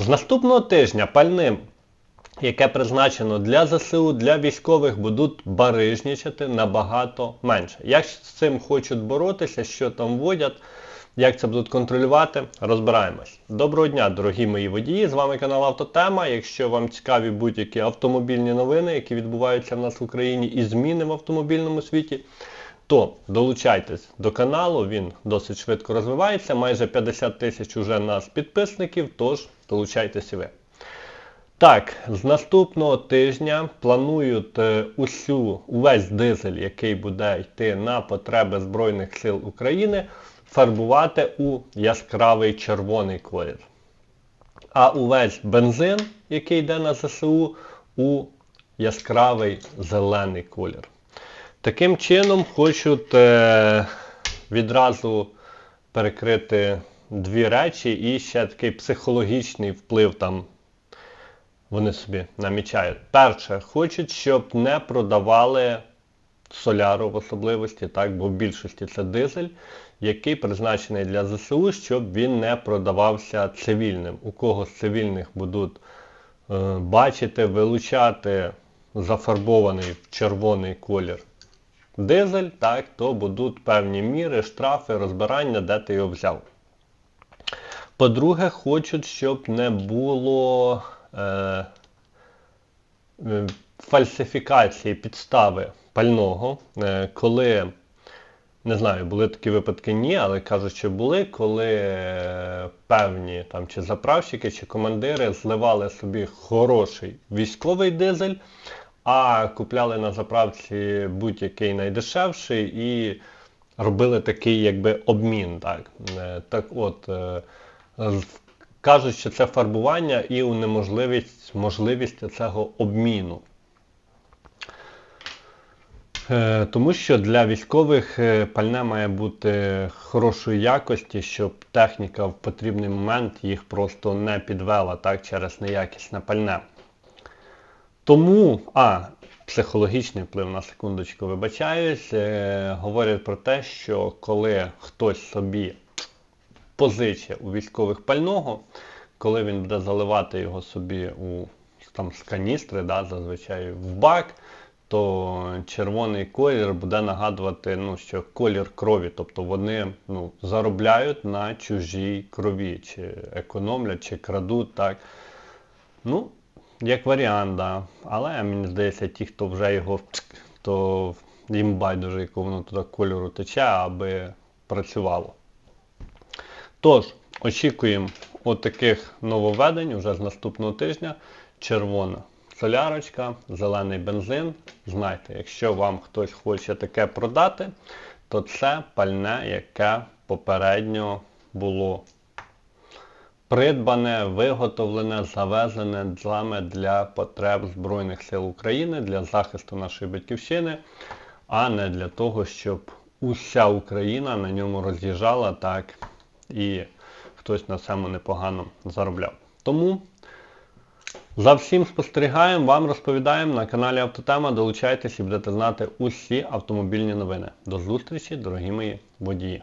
З наступного тижня пальним, яке призначено для ЗСУ, для військових, будуть барижнічати набагато менше. Як з цим хочуть боротися, що там вводять, як це будуть контролювати, розбираємось. Доброго дня, дорогі мої водії! З вами канал Автотема. Якщо вам цікаві будь-які автомобільні новини, які відбуваються в нас в Україні і зміни в автомобільному світі, то долучайтесь до каналу, він досить швидко розвивається. Майже 50 тисяч уже нас підписників, тож долучайтесь і ви. Так, з наступного тижня планують е, усю, увесь дизель, який буде йти на потреби Збройних сил України, фарбувати у яскравий червоний колір. А увесь бензин, який йде на ЗСУ, у яскравий зелений колір. Таким чином хочуть е, відразу перекрити дві речі і ще такий психологічний вплив там вони собі намічають. Перше, хочуть, щоб не продавали соляру в особливості, так, бо в більшості це дизель, який призначений для ЗСУ, щоб він не продавався цивільним. У кого з цивільних будуть е, бачити, вилучати зафарбований в червоний колір дизель, так, то будуть певні міри, штрафи, розбирання, де ти його взяв. По-друге, хочуть, щоб не було е, е, фальсифікації підстави пального, е, коли, не знаю, були такі випадки, ні, але кажуть, що були, коли е, певні там чи заправщики, чи командири зливали собі хороший військовий дизель, а купляли на заправці будь-який найдешевший і робили такий якби обмін. Так, Е, так от, е, кажуть, що це фарбування і унеможливість можливість цього обміну. Е, Тому що для військових пальне має бути хорошої якості, щоб техніка в потрібний момент їх просто не підвела так, через неякісне пальне. Тому, а, психологічний вплив на секундочку вибачаюсь, е, говорять про те, що коли хтось собі позичить у військових пального, коли він буде заливати його собі у там, з каністри, да, зазвичай в бак, то червоний колір буде нагадувати, ну, що колір крові, тобто вони ну, заробляють на чужій крові, чи економлять, чи крадуть. так. Ну, як варіант, да. Але мені здається, ті, хто вже його, то їм байдуже, якого воно туди кольору тече, аби працювало. Тож, очікуємо отаких нововведень уже з наступного тижня. Червона солярочка, зелений бензин. Знайте, якщо вам хтось хоче таке продати, то це пальне, яке попередньо було придбане, виготовлене, завезене саме для потреб Збройних сил України, для захисту нашої батьківщини, а не для того, щоб уся Україна на ньому роз'їжджала так і хтось на цьому непогано заробляв. Тому за всім спостерігаємо, вам розповідаємо на каналі Автотема. Долучайтесь і будете знати усі автомобільні новини. До зустрічі, дорогі мої водії!